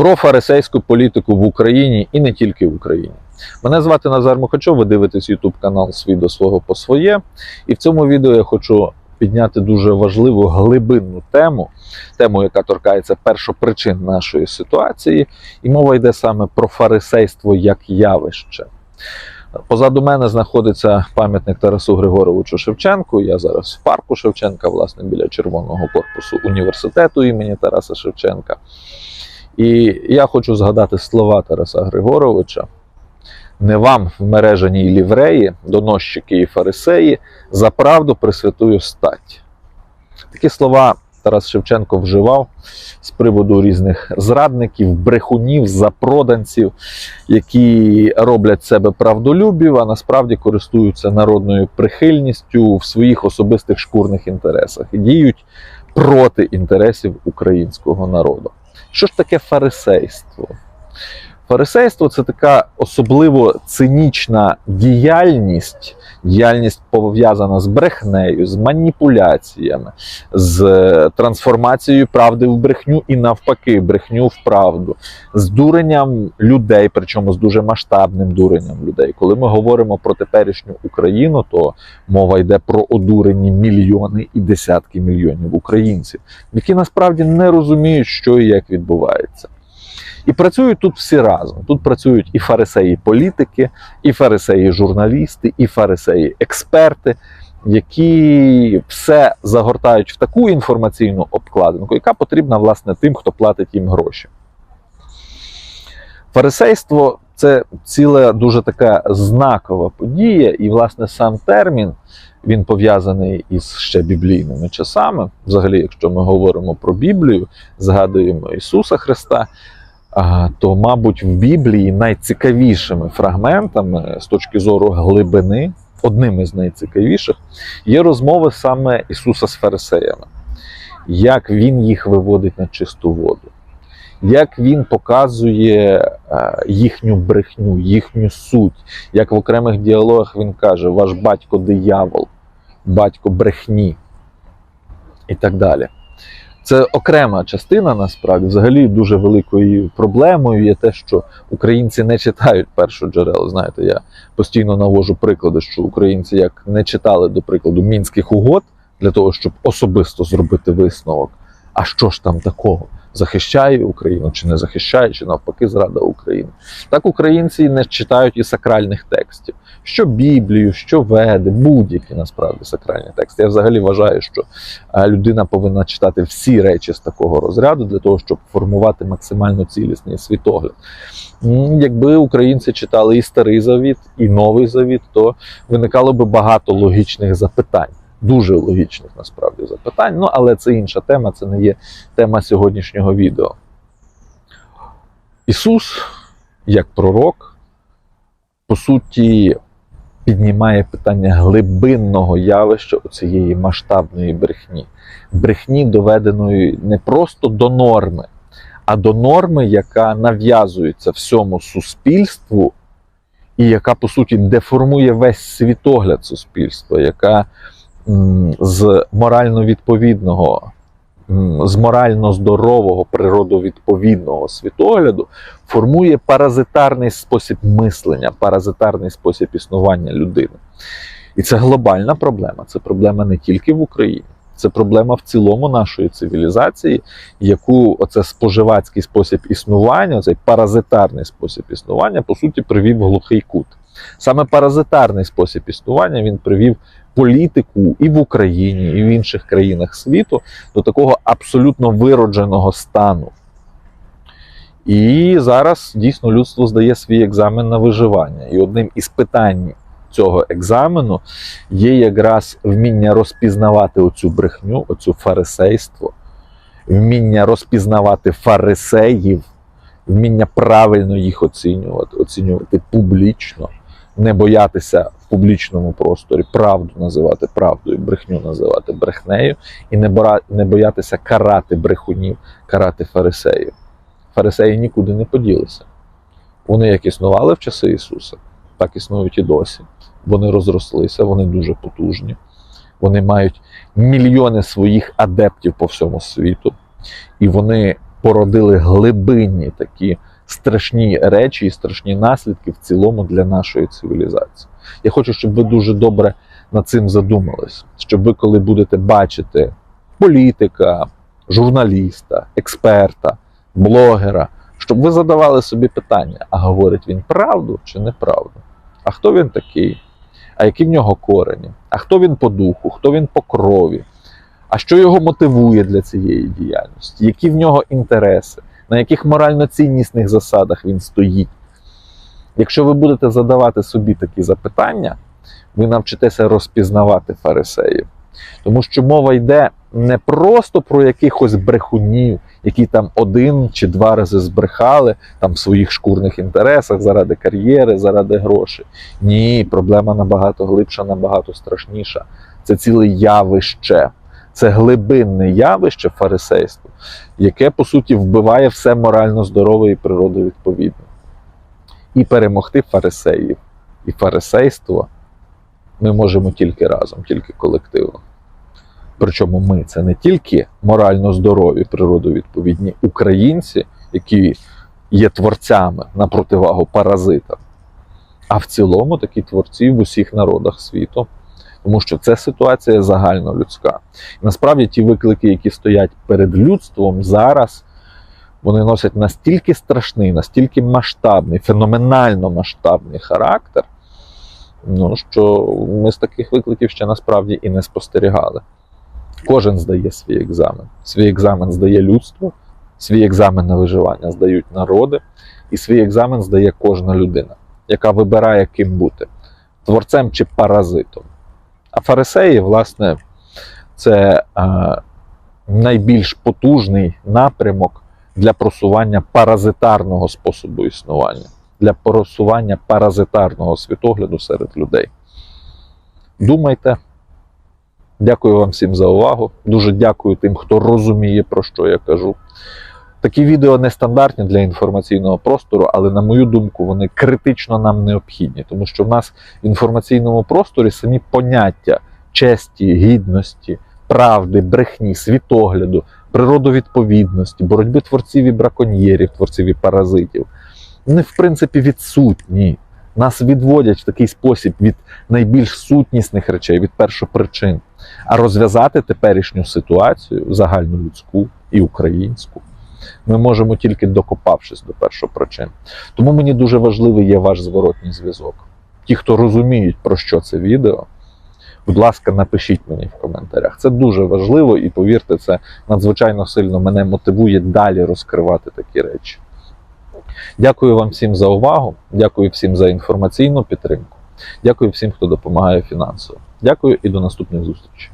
про фарисейську політику в Україні і не тільки в Україні. Мене звати Назар Мухачов, ви дивитесь YouTube канал Свій до свого по своє. І в цьому відео я хочу підняти дуже важливу глибинну тему, тему, яка торкається першопричин нашої ситуації, і мова йде саме про фарисейство як явище. Позаду мене знаходиться пам'ятник Тарасу Григоровичу Шевченку. Я зараз в парку Шевченка, власне, біля червоного корпусу університету імені Тараса Шевченка. І я хочу згадати слова Тараса Григоровича. Не вам в мережаній лівреї, доносчики і фарисеї, за правду присвятую стать. Такі слова Тарас Шевченко вживав з приводу різних зрадників, брехунів, запроданців, які роблять себе правдолюбів, а насправді користуються народною прихильністю в своїх особистих шкурних інтересах і діють проти інтересів українського народу. Що ж таке фарисейство? Фарисейство це така особливо цинічна діяльність, діяльність пов'язана з брехнею, з маніпуляціями, з е, трансформацією правди в брехню і навпаки, брехню в правду, з дуренням людей, причому з дуже масштабним дуренням людей. Коли ми говоримо про теперішню Україну, то мова йде про одурені мільйони і десятки мільйонів українців, які насправді не розуміють, що і як відбувається. І працюють тут всі разом. Тут працюють і фарисеї-політики, і фарисеї-журналісти, і фарисеї-експерти, які все загортають в таку інформаційну обкладинку, яка потрібна власне тим, хто платить їм гроші. Фарисейство це ціла дуже така знакова подія, і, власне, сам термін він пов'язаний із ще біблійними часами. Взагалі, якщо ми говоримо про Біблію, згадуємо Ісуса Христа. То, мабуть, в Біблії найцікавішими фрагментами з точки зору глибини, одним із найцікавіших, є розмови саме Ісуса з фарисеями, як Він їх виводить на чисту воду, як Він показує їхню брехню, їхню суть, як в окремих діалогах Він каже: Ваш батько диявол, батько брехні і так далі. Це окрема частина, насправді, взагалі дуже великою проблемою є те, що українці не читають першу джерело. Знаєте, я постійно навожу приклади, що українці як не читали, до прикладу, мінських угод для того, щоб особисто зробити висновок. А що ж там такого? Захищає Україну чи не захищає, чи навпаки зрада України. Так українці не читають і сакральних текстів. Що Біблію, що Веди, будь-які насправді сакральні тексти. Я взагалі вважаю, що людина повинна читати всі речі з такого розряду для того, щоб формувати максимально цілісний світогляд. Якби українці читали і старий завіт, і новий завіт, то виникало би багато логічних запитань. Дуже логічних насправді запитань. Ну, але це інша тема, це не є тема сьогоднішнього відео. Ісус, як пророк, по суті, піднімає питання глибинного явища цієї масштабної брехні. Брехні, доведеної не просто до норми, а до норми, яка нав'язується всьому суспільству, і яка, по суті, деформує весь світогляд суспільства, яка з морально відповідного, з морально здорового, природовідповідного світогляду формує паразитарний спосіб мислення, паразитарний спосіб існування людини. І це глобальна проблема. Це проблема не тільки в Україні, це проблема в цілому нашої цивілізації, яку оце споживацький спосіб існування, цей паразитарний спосіб існування, по суті, привів глухий кут. Саме паразитарний спосіб існування він привів політику і в Україні, і в інших країнах світу до такого абсолютно виродженого стану. І зараз дійсно людство здає свій екзамен на виживання. І одним із питань цього екзамену є якраз вміння розпізнавати оцю брехню, оцю фарисейство, вміння розпізнавати фарисеїв, вміння правильно їх оцінювати, оцінювати публічно, не боятися в публічному просторі правду називати правдою, брехню називати брехнею, і не боятися карати брехунів, карати фарисеїв. Фарисеї нікуди не поділися. Вони як існували в часи Ісуса, так існують і досі. Вони розрослися, вони дуже потужні. Вони мають мільйони своїх адептів по всьому світу, і вони породили глибинні такі страшні речі і страшні наслідки в цілому для нашої цивілізації. Я хочу, щоб ви дуже добре над цим задумались, щоб ви, коли будете бачити політика, журналіста, експерта, блогера, щоб ви задавали собі питання: а говорить він правду чи неправду? А хто він такий? А які в нього корені? А хто він по духу, хто він по крові? А що його мотивує для цієї діяльності? Які в нього інтереси? На яких морально-ціннісних засадах він стоїть? Якщо ви будете задавати собі такі запитання, ви навчитеся розпізнавати фарисеїв. Тому що мова йде не просто про якихось брехунів, які там один чи два рази збрехали там в своїх шкурних інтересах заради кар'єри, заради грошей. Ні, проблема набагато глибша, набагато страшніша. Це ціле явище. Це глибинне явище фарисейство, яке по суті вбиває все морально здорове і природовідповідне. І перемогти фарисеїв і фарисейство ми можемо тільки разом, тільки колективно. Причому ми це не тільки морально здорові, природовідповідні українці, які є творцями на противагу паразитам, а в цілому такі творці в усіх народах світу. Тому що це ситуація загальнолюдська. І насправді ті виклики, які стоять перед людством зараз, вони носять настільки страшний, настільки масштабний, феноменально масштабний характер, ну, що ми з таких викликів ще насправді і не спостерігали. Кожен здає свій екзамен. Свій екзамен здає людство, свій екзамен на виживання здають народи, і свій екзамен здає кожна людина, яка вибирає, ким бути творцем чи паразитом. А фарисеї, власне, це е, найбільш потужний напрямок для просування паразитарного способу існування, для просування паразитарного світогляду серед людей. Думайте. Дякую вам всім за увагу. Дуже дякую тим, хто розуміє, про що я кажу. Такі відео нестандартні для інформаційного простору, але, на мою думку, вони критично нам необхідні, тому що в нас в інформаційному просторі самі поняття честі, гідності, правди, брехні, світогляду, природовідповідності, боротьби творців і браконьєрів, творців і паразитів, вони, в принципі, відсутні. Нас відводять в такий спосіб від найбільш сутнісних речей, від першопричин. А розв'язати теперішню ситуацію, загальнолюдську і українську, ми можемо тільки докопавшись до першопричин. Тому мені дуже важливий є ваш зворотній зв'язок. Ті, хто розуміють, про що це відео, будь ласка, напишіть мені в коментарях. Це дуже важливо і повірте, це надзвичайно сильно мене мотивує далі розкривати такі речі. Дякую вам всім за увагу. Дякую всім за інформаційну підтримку. Дякую всім, хто допомагає фінансово. Дякую і до наступних зустрічей.